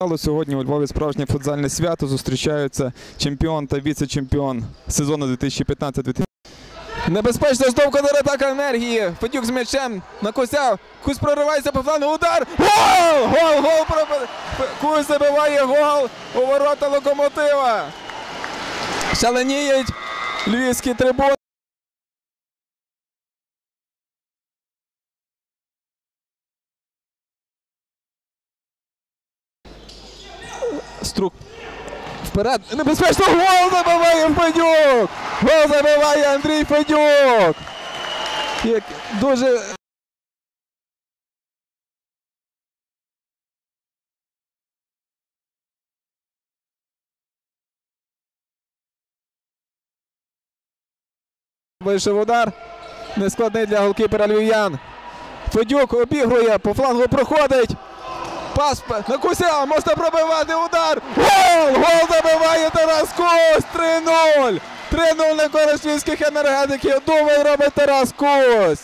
Але Сьогодні у Львові справжнє футзальне свято зустрічаються чемпіон та віце-чемпіон сезону 2015-2016. Небезпечно знов контратака енергії. Федюк з м'ячем на Куся. Кусь проривається по флангу. Удар. Гол! Гол! Гол! Кусь забиває гол у ворота локомотива. Шаленіють львівські трибуни. Струк. Вперед. Небезпечно гол забиває Федюк! Гол забиває Андрій Федюк! Як дуже. Вийшов удар. Нескладний для голкіпера львів'ян. Федюк обігрує, по флангу проходить. Пас на Куся, можна пробивати удар. Гол! Гол забиває Тарас Кусь! 3-0! 3-0 на користь львівських енергетиків. Думай робить Тарас Кусь!